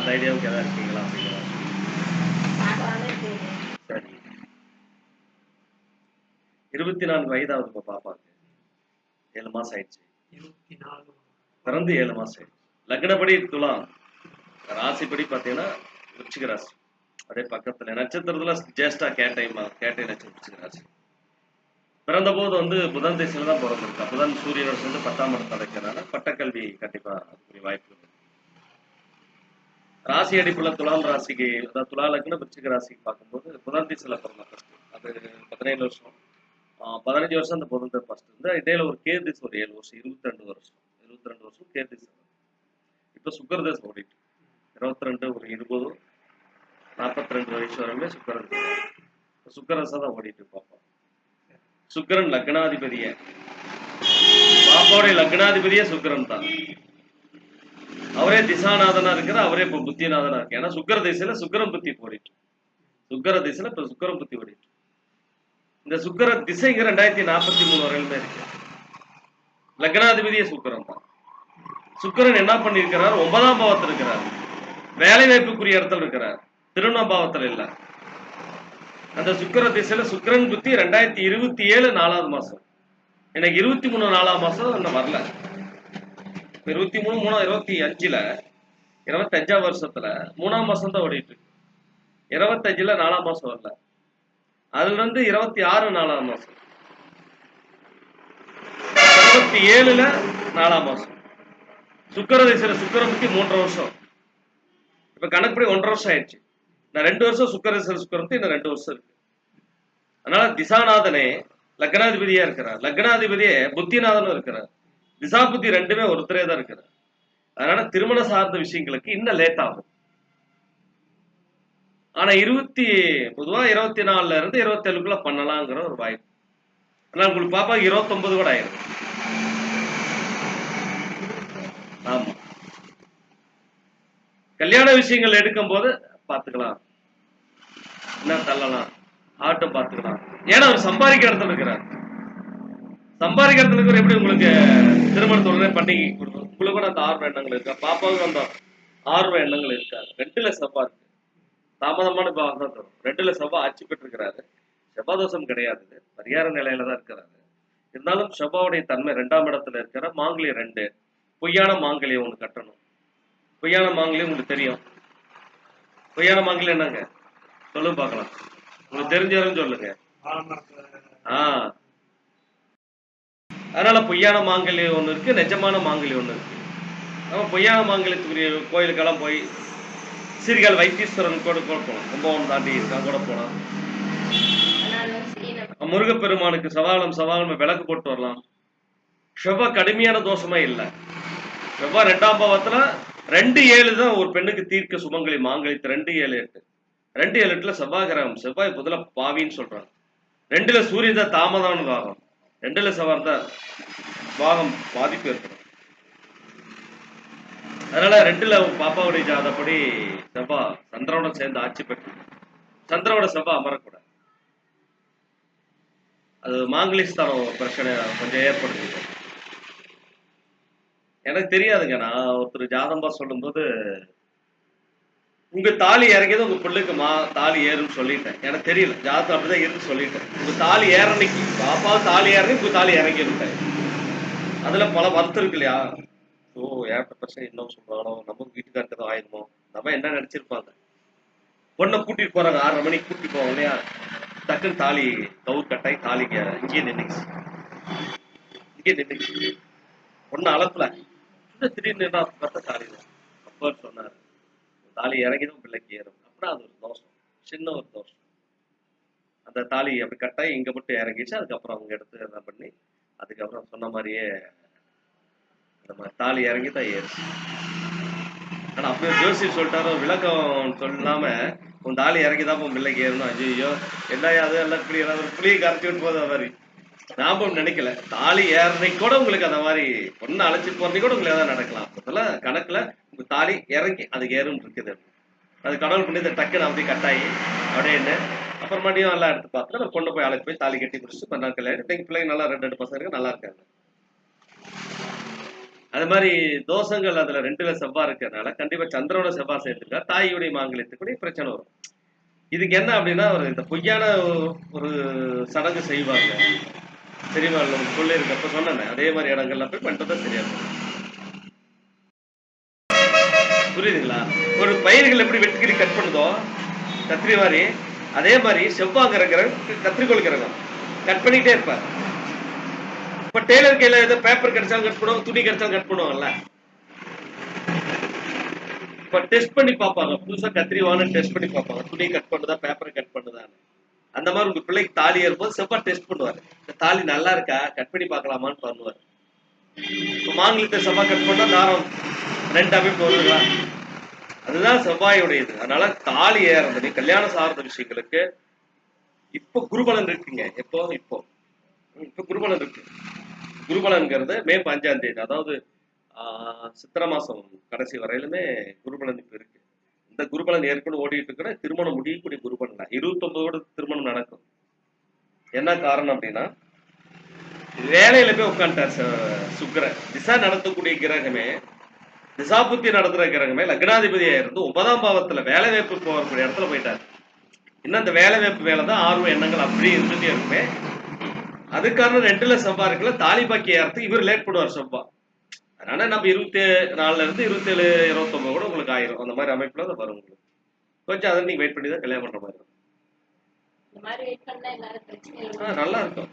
அந்த ஐடியாவுக்கு ஏதாவது இருக்கீங்களா அப்படிங்கிற சரி இருபத்தி நான்கு வயதாவது இப்போ பாப்பாக்கு ஏழு மாசம் ஆயிடுச்சு. பிறந்து ஏழு மாசம் லக்னப்படி துலாம். ராசிப்படி பார்த்தீங்கன்னா விருச்சிக ராசி. அதே பக்கத்துல. நட்சத்திரத்துல ஜேஷ்டா கேட்டை கேட்டை நட்சத்திரம் விருச்சிக ராசி. பிறந்த போது வந்து புதன் திசையில தான் பிறந்திருக்கு. புதன் சூரியனோட சேர்ந்து பத்தாம் இடத்துல இருக்கிறதுனால பட்டக்கல்வி கண்டிப்பா அதுக்குரிய வாய்ப்பு இருக்கு. ராசி அடிப்புல துலாம் ராசிக்கு அதாவது துலா லக்னம் விருச்சிக ராசிக்கு பார்க்கும்போது புதன் திசையில பிறந்த ஃபர்ஸ்ட் அது பதினேழு வருஷம். பதினஞ்சு வருஷம் அந்த புதன் ஃபர்ஸ்ட் இருந்து இடையில ஒரு கே திசை ஒரு ஏழு வருஷம் இருபத்தி ரெண்டு வருஷம். இருபத்தி ரெண்டு வருஷம் கே திசை இப்போ சுக்கரதேசம் ஓடிட்டு. இருபத்தி ரெண்டு ஒரு இருபது நாற்பத்தி ரெண்டு வயசு வரையுமே சுக்கரன் சுக்கரசை தான் ஓடிட்டு பார்ப்போம் சுக்கரன் லக்னாதிபதிய. பாப்பாவுடைய லக்னாதிபதியே சுக்கரன் தான். அவரே திசாநாதனா இருக்கிற அவரே இப்ப புத்திநாதனா இருக்கு ஏன்னா சுக்கர திசையில சுக்கரம் புத்தி ஓடிட்டு சுக்கர திசையில இப்ப சுக்கரம் புத்தி ஓடிட்டு. இந்த சுக்கர திசைங்க ரெண்டாயிரத்தி நாற்பத்தி மூணு வரையிலுமே இருக்கு. லக்னாதிபதியே சுக்கரம் தான். சுக்கிரன் என்ன பண்ணியிருக்கிறார்? ஒன்பதாம் பாவத்தில் இருக்கிறார். வேலை வாய்ப்புக்குரிய இடத்துல இருக்கிறார். திருமண பாவத்தில் இல்ல. அந்த சுக்கர திசையில சுக்கரன் புத்தி ரெண்டாயிரத்தி இருபத்தி ஏழு நாலாவது மாசம். எனக்கு இருபத்தி மூணு நாலாம் மாசம் இன்னும் வரல. இருபத்தி மூணு மூணு இருபத்தி அஞ்சுல இருபத்தஞ்சாம் வருஷத்துல மூணாம் மாசம் தான் ஓடிட்டு இருக்கு. இருபத்தஞ்சுல நாலாம் மாசம் வரல. அதுல இருந்து இருபத்தி ஆறு நாலாம் மாசம். இருபத்தி ஏழுல நாலாம் மாசம். சுக்கர திசையில சுக்கர மூன்றரை வருஷம். இப்ப கணக்குப்படி ஒன்றரை வருஷம் ஆயிடுச்சு. நான் ரெண்டு வருஷம் சுக்கர திசையில சுக்கர இன்னும் ரெண்டு வருஷம் இருக்கு. அதனால திசாநாதனே லக்னாதிபதியா இருக்கிறார். லக்னாதிபதியே புத்திநாதனும் இருக்கிறார். விசா புத்தி ரெண்டுமே ஒருத்தரே தான் இருக்கிறார். அதனால திருமண சார்ந்த விஷயங்களுக்கு இன்னும் லேட் ஆகும். ஆனா இருபத்தி பொதுவா இருபத்தி நாலுல இருந்து இருபத்தி ஏழுக்குள்ள பண்ணலாங்கிற ஒரு வாய்ப்பு. ஆனா உங்களுக்கு பாப்பா இருபத்தொன்பது கூட ஆயிரும். ஆமா. கல்யாண விஷயங்கள் எடுக்கும் போது பாத்துக்கலாம். என்ன தள்ளலாம்? ஆட்டம் பாத்துக்கலாம். ஏன்னா அவர் சம்பாதிக்கிற இடத்துல இருக்கிறார். சம்பாதிக்கிற இடத்துல இருக்கிற எப்படி உங்களுக்கு திருமணத்தை உடனே பண்ணி கொடுக்கும் உங்களுக்கு கூட அந்த ஆர்வ எண்ணங்கள் இருக்கா? பாப்பாவுக்கு அந்த ஆர்வ எண்ணங்கள் இருக்காது ரெண்டுல செவ்வா இருக்கு. தாமதமான பாவம் தான் தரும் ரெண்டுல செவ்வா ஆட்சி பெற்றிருக்கிறாரு. செவ்வாதோஷம் கிடையாது. பரிகார நிலையில தான் இருக்கிறாரு. இருந்தாலும் செவ்வாவுடைய தன்மை ரெண்டாம் இடத்துல இருக்கிற மாங்கலியம் ரெண்டு. பொய்யான மாங்கலியம் ஒன்று கட்டணும். பொய்யான மாங்கலியம் உங்களுக்கு தெரியும். பொய்யான மாங்கலியம் என்னங்க? சொல்லுங்க பார்க்கலாம். உங்களுக்கு தெரிஞ்சவரும் சொல்லுங்க. ஆலமரத்துல ஆ. அதனால பொய்யான மாங்கல்யம் ஒன்று இருக்கு நிஜமான மாங்கல்யம் ஒன்று இருக்கு. நம்ம பொய்யான மாங்கல்யத்துக்குரிய கோயிலுக்கெல்லாம் போய் சீர்காழி வைத்தீஸ்வரன் கூட கூட போகலாம் கும்பகோணம் தாண்டி இருக்கா கூட போகலாம் முருகப்பெருமானுக்கு சவாலம் சவாலம் விளக்கு போட்டு வரலாம். செவ்வாய் கடுமையான தோஷமே இல்லை. செவ்வாய் ரெண்டாம் பாவத்துல ரெண்டு ஏழு தான் ஒரு பெண்ணுக்கு தீர்க்க சுமங்கலி மாங்கலித்து ரெண்டு ஏழு எட்டு. ரெண்டு ஏழு எட்டுல செவ்வாய் கிரகம் செவ்வாய் முதல்ல பாவின்னு சொல்றாங்க. ரெண்டுல சூரியன் தான் தாமதமான பாகம் ரெண்டுல செவ்வாய் பாகம் பாதிப்பு ஏற்படும். அதனால ரெண்டுல பாப்பாவுடைய ஜாதப்படி செவ்வா சந்திரனோட சேர்ந்து ஆட்சி பெற்று சந்திரனோட செவ்வா அமரக்கூடாது. அது மாங்கலிஸ்தானம் பிரச்சனை கொஞ்சம் ஏற்படுது எனக்கு தெரியாதுங்க. நான் ஒருத்தர் ஜாதம்பா சொல்லும்போது உங்க தாலி இறங்கியது உங்க பிள்ளைக்கு மா தாலி ஏறுன்னு சொல்லிட்டேன். எனக்கு தெரியல. ஜாதகம் அப்படிதான் இருந்து சொல்லிட்டேன். உங்க தாலி ஏறனைக்கு பாப்பா தாலி ஏறி உங்க தாலி இறங்கிருட்டேன் அதுல பல வருத்தம் இருக்கு இல்லையா? ஓ ஏற்ற பிரச்சனை இன்னும் சொல்றாங்களோ? நம்ம வீட்டுக்காருக்கு ஏதோ ஆயிருமோ? நம்ம என்ன நினைச்சிருப்பாங்க? பொண்ணை கூட்டிட்டு போறாங்க. ஆறரை மணிக்கு கூட்டிட்டு போவோம் இல்லையா? டக்குன்னு தாலி கவுர் கட்டாய் தாலிக்கு இங்கே நின்னுச்சு இங்கே நின்னுச்சு பொண்ணு அளப்புல திடீர்னு என்ன பார்த்தா தாலி தான் சொன்னாரு. தாலி இறங்கிடும் பிள்ளைக்கு ஏறும். அப்புறம் அது ஒரு தோஷம். சின்ன ஒரு தோஷம். அந்த தாலி அப்படி கட்டாயி இங்க மட்டும் இறங்கிச்சு அதுக்கப்புறம் அவங்க எடுத்து என்ன பண்ணி அதுக்கப்புறம் சொன்ன மாதிரியே நம்ம தாலி இறங்கி தான் ஏறுச்சு ஆனா அப்பயும் ஜோசி சொல்லிட்டாரோ விளக்கம் சொல்லாம உன் தாலி இறங்கி தான் உன் பிள்ளைக்கு ஏறணும் ஐயோ என்ன அது? எல்லாம் இப்படி ஏதாவது ஒரு புளியை கரைச்சி விட்டு போகுது அது மாதிரி. ஞாபகம் நினைக்கல. தாலி ஏறனை கூட உங்களுக்கு அந்த மாதிரி பொண்ணு அழைச்சிட்டு போறதுக்கு கூட உங்களுக்கு ஏதாவது நடக்கலாம். அதெல்லாம் கணக்குல தாலி இறங்கி அதுக்கு ஏறும் இருக்குது. அது கடவுள் பண்ணி இந்த டக்குன்னு அப்படியே கட்டாயி அப்படியே என்ன அப்புறமாட்டியும் எல்லாம் எடுத்து பார்த்து நம்ம கொண்டு போய் அழைச்சி போய் தாலி கட்டி பிடிச்சிட்டு பண்ணா கல்யாணம் இன்னைக்கு பிள்ளைங்க நல்லா ரெண்டு ரெண்டு பசங்க இருக்கு நல்லா இருக்காங்க. அது மாதிரி தோஷங்கள் அதுல ரெண்டுல செவ்வா இருக்கிறதுனால கண்டிப்பா சந்திரனோட செவ்வாய் சேர்த்துருக்கா தாயுடைய மாங்கலியத்துக்குடைய கூட பிரச்சனை வரும். இதுக்கு என்ன அப்படின்னா ஒரு இந்த பொய்யான ஒரு சடங்கு செய்வாங்க. தெரியுமா உங்களுக்கு சொல்லியிருக்கப்ப சொன்னேன் அதே மாதிரி இடங்கள்லாம் போய் பண்ணிட்டு தான் சரியா இருக்கும். புரியுதுங்களா? ஒரு பயிர்கள் எப்படி வெட்டுக்கிளி கட் பண்ணுதோ கத்திரி மாதிரி அதே மாதிரி செவ்வாங்கிற கிரகம் கத்திரிக்கோள் கிரகம். கட் பண்ணிட்டே இருப்பார். இப்ப டெய்லர் கையில ஏதோ பேப்பர் கிடைச்சாலும் கட் பண்ணுவாங்க துணி கிடைச்சாலும் கட் பண்ணுவாங்கல்ல. இப்ப டெஸ்ட் பண்ணி பார்ப்பாங்க. புதுசா கத்திரி வாங்க டெஸ்ட் பண்ணி பார்ப்பாங்க. துணி கட் பண்ணுதா பேப்பர் கட் பண்ணுதான்னு. அந்த மாதிரி உங்க பிள்ளைக்கு தாலி ஏறும்போது செவ்வாய் டெஸ்ட் பண்ணுவாரு. இந்த தாலி நல்லா இருக்கா? கட் பண்ணி பார்க்கலாமான்னு பண்ணுவாரு. இப்ப மாங்கலத்தை செவ்வாய் கட் பண்ணா தாரம். ரெண்டு அமைப்பு அதுதான் செவ்வாயுடைய இது அதனால தாலி ஏறது கல்யாணம் சார்ந்த விஷயங்களுக்கு இப்போ குருபலன் இருக்குங்க. எப்போ இப்போ. ம், இப்போ குருபலன் இருக்கு. குருபலன்கிறது மே பஞ்சாம் தேதி. அதாவது சித்திர சித்திரை மாசம் கடைசி வரையிலுமே குருபலன் இப்போ இருக்கு. இந்த குருபலன் ஏற்கனவே ஓடிட்டு இருக்கிற திருமணம் முடியக்கூடிய குருபலன் தான். இருபத்தொன்பதோட திருமணம் நடக்கும். என்ன காரணம் அப்படின்னா வேலையில போய் உட்காந்துட்டார் சுக்கரன். திசா நடத்தக்கூடிய கிரகமே திசாபுத்தி நடத்துற கிரகமே லக்னாதிபதியா இருந்து ஒன்பதாம் பாவத்துல வேலை வாய்ப்பு போகக்கூடிய இடத்துல போயிட்டார். இன்னும் அந்த வேலை வாய்ப்பு வேலை தான் ஆர்வம் எண்ணங்கள் அப்படியே இருந்துட்டே இருக்குமே. அதுக்கான ரெண்டுல செவ்வா இருக்குல்ல தாலி பாக்கி ஏறதுக்கு இவர் லேட் பண்ணுவார் செவ்வா அதனால நம்ம இருபத்தி நாலுல இருந்து இருபத்தேழு இருபத்தொன்பது கூட உங்களுக்கு ஆயிரும். அந்த மாதிரி அமைப்புல தான் வரும் உங்களுக்கு. கொஞ்சம் அதை நீங்க வெயிட் பண்ணி தான் கல்யாணம் பண்ற மாதிரி இருக்கும். நல்லா இருக்கும்.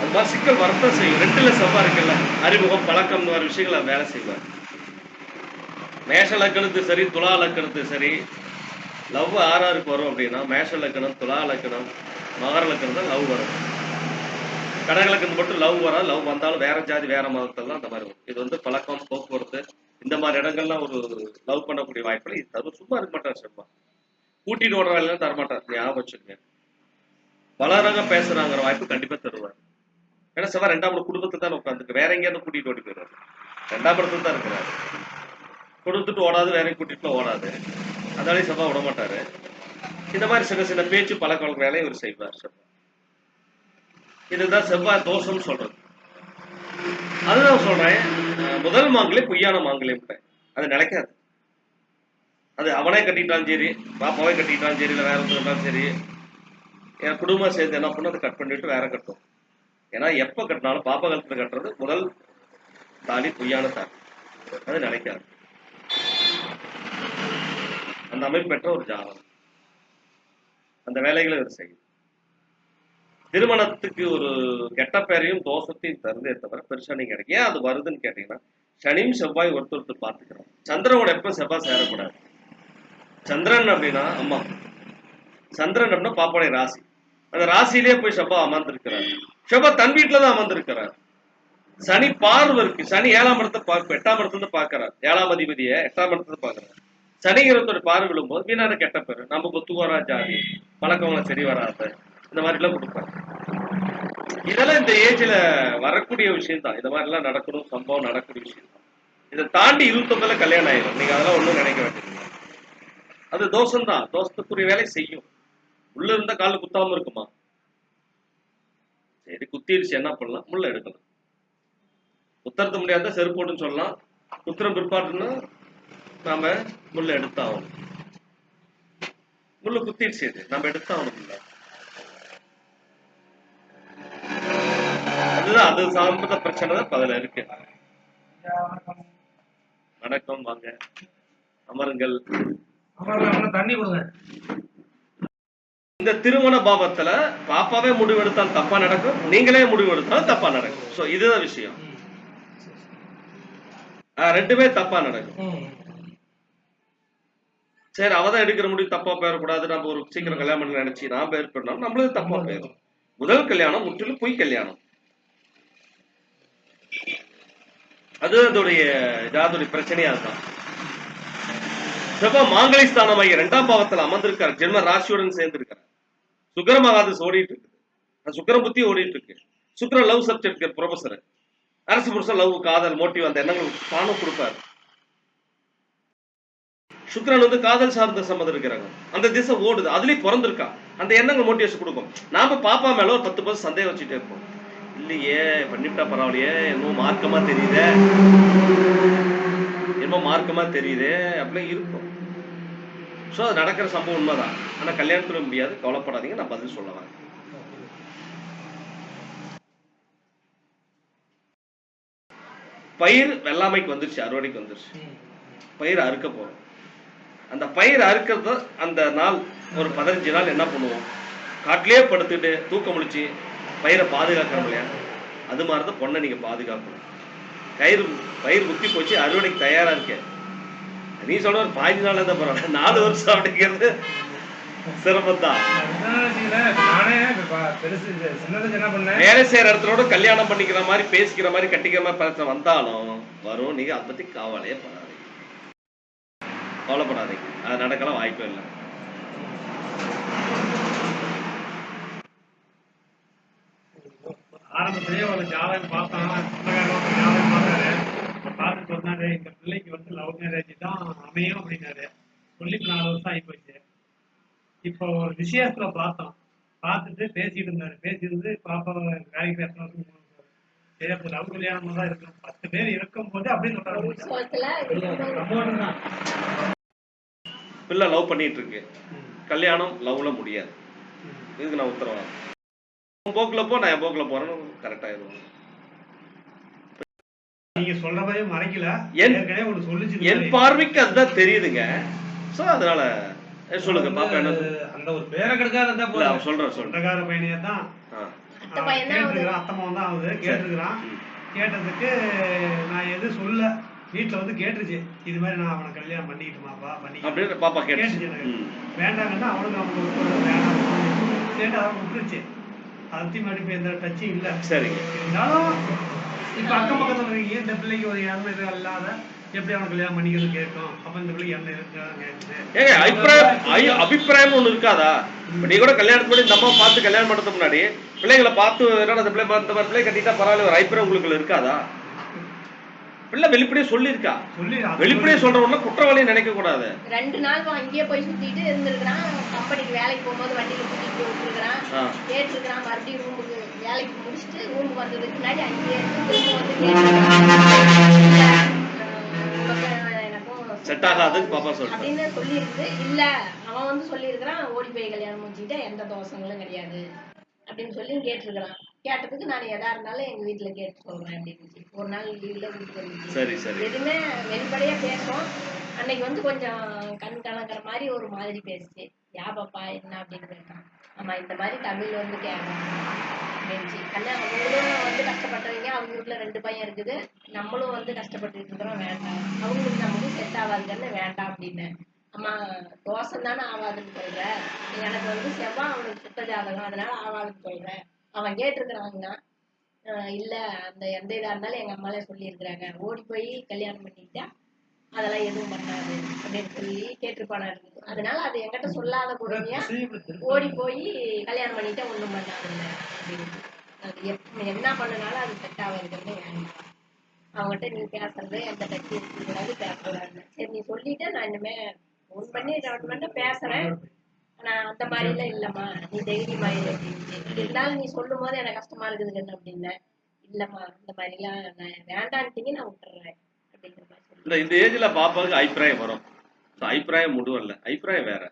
அதுதான் சிக்கல் வரத்தான் செய்யும். ரெண்டுல செவ்வா இருக்குல்ல அறிமுகம் பழக்கம் வர விஷயங்களை வேலை செய்வார். மேஷ லக்கணத்து சரி துலா லக்கணத்து சரி லவ் ஆறாருக்கு வரும் அப்படின்னா மேஷ லக்கணம் துலா லக்கணம் மகர லக்கணம் தான் லவ் வரும். கடகலக்கணம் மட்டும் லவ் வராது லவ் வந்தாலும் வேற ஜாதி வேற மதத்தில் தான் அந்த மாதிரி வரும். இது வந்து பழக்கம் போக்குவரத்து இந்த மாதிரி இடங்கள்லாம் ஒரு லவ் பண்ணக்கூடிய வாய்ப்புல இது தரும் சும்மா இருக்க மாட்டார் செவ்வா கூட்டிட்டு ஓடுற வேலையெல்லாம் தரமாட்டார். ஞாபகம் வச்சுருங்க பலரங்க பேசுறாங்கிற வாய்ப்பு கண்டிப்பா தருவார். ஏன்னா செவ்வாய் ரெண்டாம் குடும்பத்தை தான் உட்காந்துருக்கு வேற எங்கேயாவது கூட்டிட்டு ஓடி போயிடுறாரு ரெண்டாம் இடத்துல தான் இருக்கிறாரு. கொடுத்துட்டு ஓடாது வேற கூட்டிட்டு ஓடாது. அதனாலே செவ்வாய் விட மாட்டாரு. இந்த மாதிரி சின்ன சின்ன பேச்சு பழக்க வழக்க வேலையை இவர் செய்வார் செவ்வாய் இதுதான் செவ்வாய் தோஷம் சொல்றது. அதுதான் சொல்றேன். முதல் மாங்கலே பொய்யான மாங்கலே அது நிலைக்காது. அது அவனே கட்டிட்டாலும் சரி பாப்பாவே கட்டிட்டாலும் சரி இல்லை வேற ஒருத்தர் சரி என் குடும்பம் சேர்ந்து என்ன பண்ணும்? அதை கட் பண்ணிட்டு வேற கட்டும். ஏன்னா எப்போ கட்டினாலும் பாப்பா காலத்தில் கட்டுறது முதல் தாலி பொய்யான தாலி. அது நினைக்காது. அந்த அமைப்பு பெற்ற ஒரு ஜாதகம். அந்த வேலைகளை இவர் செய்யும். திருமணத்துக்கு ஒரு கெட்ட பேரையும் தோஷத்தையும் தருதே தவிர பெருசா நீங்க கிடைக்கும் ஏன் அது வருதுன்னு கேட்டீங்கன்னா சனியும் செவ்வாய் ஒருத்தர் ஒருத்தர் பார்த்துக்கிறோம் சந்திரனோட எப்ப செவ்வாய் சேரக்கூடாது? சந்திரன் அப்படின்னா அம்மா. சந்திரன் அப்படின்னா பாப்பாடைய ராசி. அந்த ராசியிலே போய் செவ்வாய் அமர்ந்திருக்கிறார். செவ்வாய் தன் வீட்டுல தான் அமர்ந்திருக்கிறார். சனி பார்வை இருக்கு. சனி ஏழாம் இடத்தை பார்க்க எட்டாம் இடத்துல இருந்து பாக்குறார் ஏழாம் அதிபதிய எட்டாம் இடத்துல இருந்து பார்க்கிறார். சனி கிரகத்தோட பார்வை விழும்போது வீணான கெட்ட பேரு. நம்ம ஒத்து வரா ஜாதி பழக்கவங்களை சரி வராது இந்த மாதிரி எல்லாம் கொடுப்பாரு இதெல்லாம் இந்த ஏஜ்ல வரக்கூடிய விஷயம் தான் இந்த மாதிரி எல்லாம் நடக்கணும் சம்பவம் நடக்கூடிய விஷயம் தான் இதை தாண்டி இருபத்தொன்பதுல கல்யாணம் ஆயிடும் நீங்க அதெல்லாம் ஒண்ணும் நினைக்க வேண்டியது அது தோஷம் தான் தோஷத்துக்குரிய வேலை செய்யும். உள்ள இருந்தா கால் குத்தாம இருக்குமா? சரி குத்திருச்சு என்ன பண்ணலாம்? முள்ள எடுக்கலாம். குத்தறது முடியாத செருப்போட்டுன்னு சொல்லலாம். குத்திரம் பிற்பாட்டுன்னு நாம முள்ள எடுத்தாகணும். முள்ள குத்திருச்சு இது. நம்ம எடுத்தாகணும் அதுதான் அது சார்ந்த பிரச்சனை தான் அதுல இருக்கு. வணக்கம் வாங்க. அமருங்கள். தண்ணி கொடுங்க. இந்த திருமண பாபத்துல பாப்பாவே முடிவு எடுத்தால் தப்பா நடக்கும் நீங்களே முடிவு எடுத்தாலும் தப்பா நடக்கும். சோ இதுதான் விஷயம். ரெண்டுமே தப்பா நடக்கும். சரி அவதான் எடுக்கிற முடிவு தப்பா போயிடக்கூடாது. நம்ம ஒரு சீக்கிரம் கல்யாணம் பண்ண நினைச்சு நான் பேர் பண்ணாலும் நம்மளுக்கு தப்பா போயிடும். முதல் கல்யாணம் முற்றிலும் பொய் கல்யாணம். அது அதோடைய ஜாதுடைய பிரச்சனையா தான் செவ்வாய் மாங்கலி ஸ்தானமாகிய இரண்டாம் பாவத்துல அமர்ந்திருக்கார். ஜென்ம ராசியுடன் சேர்ந்திருக்கார். சுக்கர மகாதஸ் ஓடிட்டு இருக்குது அந்த புத்தி ஓடிட்டு இருக்கு சுக்கர லவ் சப்ஜெக்ட் ப்ரொஃபஸர் அரசு புருஷன் லவ் காதல் மோட்டிவ் அந்த எண்ணங்கள் தானும் கொடுப்பாரு. சுக்கரன் வந்து காதல் சார்ந்த சம்மந்தம் இருக்கிறாங்க. அந்த திசை ஓடுது. அதுலயும் பிறந்திருக்கா. அந்த எண்ணங்கள் மோட்டிவேஷன் கொடுக்கும். நாம பாப்பா மேல ஒரு பத்து பர்சன்ட் சந்தேகம் வச்சுட்டே இருப்போம். இல்லையே பண்ணிவிட்டா பரவாயில்லையே. என்னமோ மார்க்கமா தெரியுதே. என்னமோ மார்க்கமா தெரியுதே. அப்படிலாம் இருக்கும் ஸோ அது நடக்கிற சம்பவம் உண்மைதான். ஆனா கல்யாணத்துல முடியாது. கவலைப்படாதீங்க. நான் பதில் சொல்ல வரேன். பயிர் வெள்ளாமைக்கு வந்துருச்சு. அறுவடைக்கு வந்துருச்சு. பயிர் அறுக்க போறோம். அந்த பயிர் அறுக்கிறத அந்த நாள் ஒரு பதினஞ்சு நாள் என்ன பண்ணுவோம்? காட்டிலே படுத்துட்டு தூக்கம் முழிச்சு பயிரை பாதுகாக்கிறோம் இல்லையா? அது மாதிரி தான் பொண்ணை நீங்க பாதுகாக்கணும். கயிறு பயிர் முத்தி போச்சு. அறுவடைக்கு தயாரா இருக்கேன். நீ சொல்ற ஒரு பாஞ்சு நாள் தான் பரவாயில்ல நாலு வருஷம் அப்படிங்கிறது சிரமம் தான் அதுதான் வச்சுக்கல, இப்ப நானே இப்ப ப- பெருசு இது சின்னதுக்கு என்ன பண்ணேன்? வேலை செய்யற இடத்துல கல்யாணம் பண்ணிக்கிற மாதிரி பேசிக்கிற மாதிரி கட்டிக்கிற மாதிரி பிரச்சனை வந்தாலும் வரும். நீங்க அதை பத்தி கவலையே படாதீங்க. கவலைப்படாதீங்க. அது நடக்கலாம் வாய்ப்பே இல்லை. ஆரம்பத்திலேயே ஒரு ஜாதகம் பார்த்தோம் சொந்தக்காரர் ஒரு ஜாதகம் பார்த்தாரு இந்த பிள்ளைக்கு வந்து லவ் மேரேஜ் தான் அமையும் அப்படின்னாரு. சொல்லி நாலு வருஷம் ஆகி போச்சு இப்போ ஒரு விஷயத்துல பார்த்தோம். பார்த்துட்டு பேசிட்டு இருந்தாரு. பேசிட்டு பாப்பா வேலைக்கு சரி அப்போ லவ் கல்யாணம் தான் இருக்கும் பத்து பேர் இருக்கும் போது சம்பவம் தான். பிள்ளை லவ் பண்ணிட்டு இருக்கு. கல்யாணம் லவ்ல முடியாது. இதுக்கு நான் உத்தரவாதம். போக்குல போ நான் என் போக்குல போறேன்னு கரெக்ட் நீங்க சொல்றதையே மறைக்கல. என்- ஏற்கனவே ஒன்று சொல்லிச்சு என் பார்வைக்கு அதுதான் தெரியுதுங்க. சோ அதனால சொல்லுங்க பாப்பா என்ன அந்த ஒரு பேரை கெடுக்காத இருந்தா போதும் அவன் சொல்றேன் சொல்றேன். சொந்தக்கார பையனையே தான் ஆ. அத்தை பையன் தான். கேட்டிருக்கிறான் அத்தம்மா தான் ஆகுது கேட்டிருக்கிறான். கேட்டதுக்கு நான் எதுவும் சொல்ல வீட்டுல வந்து கேட்டுருச்சு. இது மாதிரி நான் அவனை கல்யாணம் பண்ணிக்கிட்டுமாப்பா பண்ணி அப்படின்னு பாப்பா கேட்டு கேட்டுச்சு. வேண்டாங்கன்னா அவனுக்கு அவனுக்கு வேண்டாம் சரி அவன் விட்டுருச்சு. அத்தி மறுபடியும் எந்த டச்சும் இல்லை. சரிங்க. இருந்தாலும் இப்ப அக்கம் பக்கத்துல இருக்கீங்க இந்த பிள்ளைக்கு ஒரு எண்ணம் இது இல்லாத எப்படி அவனை கல்யாணம் பண்ணிக்கிறது கேட்கும். அப்ப இந்த பிள்ளைக்கு இருக்குன்னு கேட்குது ஏங்க அபிப்பிராயம் அபிப்பிராயம் ஒண்ணு இருக்காதா? இப்ப நீ கூட கல்யாணத்துக்கு முன்னாடி இந்த அம்மா பார்த்து கல்யாணம் பண்றதுக்கு முன்னாடி பிள்ளைங்களை பார்த்து என்னடா அந்த பிள்ளை இந்த மாதிரி பிள்ளை கட்டிட்டா பரவாயில்ல ஒரு அபிப்பிராயம் உங்களுக்கு இருக்காதா? பிள்ளை வெளிப்படையே சொல்லியிருக்கா? சொல்லி வெளிப்படையே சொல்றவங்க குற்றவாளியை நினைக்க கூடாது. ரெண்டு நாள் அங்கேயே போய் சுத்திட்டு இருந்திருக்கிறான். கம்பெனிக்கு வேலைக்கு போகும்போது வண்டியில கூட்டிட்டு விட்டுருக்கிறான். ஆ. கேட்டிருக்கிறான் மறுபடியும் ரூமுக்கு வேலைக்கு முடிச்சுட்டு ரூமுக்கு வந்ததுக்கு முன்னாடி அங்கேயே செட் ஆகாதுன்னு பாப்பா சொல்றேன் அப்படின்னு சொல்லியிருக்கு இல்ல அவன் வந்து சொல்லியிருக்கிறான் ஓடி போய் கல்யாணம் முடிச்சுக்கிட்டா எந்த தோஷங்களும் கிடையாது. அப்படின்னு சொல்லி கேட்டிருக்கிறான். கேட்டதுக்கு நான் எதா இருந்தாலும் எங்க வீட்டுல கேட்டு சொல்றேன் அப்படின்னு ஒரு நாள் லீவ்ல வீட்டுக்கு சரி சரி. எதுவுமே வெளிப்படையா பேசும் அன்னைக்கு வந்து கொஞ்சம் கண் கலங்குற மாதிரி ஒரு மாதிரி பேசுச்சு. யா பாப்பா என்ன? அப்படின்னு கேட்டான். ஆமா இந்த மாதிரி தமிழ் வந்து கேட்கணும். அப்படின்ச்சு கல்யாணம் அவங்களும் வந்து கஷ்டப்பட்டவங்க அவங்க வீட்டுல ரெண்டு பையன் இருக்குது. நம்மளும் வந்து கஷ்டப்பட்டு இருக்கிறோம். வேண்டாம். அவங்களுக்கு நமக்கு செட் ஆகாதுன்னு வேண்டாம் அப்படின்னு. அம்மா தோசை தானே ஆகாதுன்னு சொல்ற. எனக்கு வந்து செவ்வாய் அவனுக்கு சுத்த ஜாதகம். அதனால ஆகாதுன்னு சொல்றேன் அவன் கேட்டிருக்கிறாங்கன்னா ஆஹ் இல்ல. அந்த எந்த இதா இருந்தாலும் எங்க அம்மாலே சொல்லியிருக்கிறாங்க. ஓடி போய் கல்யாணம் பண்ணிக்கிட்டா அதெல்லாம் எதுவும் பண்ணாது. அப்படின்னு சொல்லி கேட்டிருப்பானா இருக்குது அதனால அது என்கிட்ட சொல்லாத பொறுமையா ஓடி போய் கல்யாணம் பண்ணிட்டா ஒண்ணும் பண்ணாதுல்ல அப்படின்னு அது எப் என்ன பண்ணனாலும் அது செட் ஆகாதுன்னு வேண்டாம் அவங்ககிட்ட நீ பேசுறது எந்த டச்சு இருக்கக்கூடாது பேசக்கூடாது சரி நீ சொல்லிட்டு நான் இனிமே ஃபோன் பண்ணி ரெண்டு பண்ண பேசுறேன். ஆனா அந்த மாதிரிலாம் இல்லைம்மா. இல்லம்மா நீ தைரியமா இரு அப்படின்னு இருந்தாலும் நீ சொல்லும் போது எனக்கு கஷ்டமா இருக்குதுன்னு அப்படின்னேன் இல்லம்மா இந்த மாதிரிலாம் எல்லாம் நான் வேண்டான்ட்டீங்க நான் விட்டுறேன் அப்படிங்கிற மாதிரி இந்த ஏஜ்ல பாப்பாவுக்கு அபிப்பிராயம் வரும். அபிப்பிராயம் முடிவல்ல அபிப்பிராயம் வேற.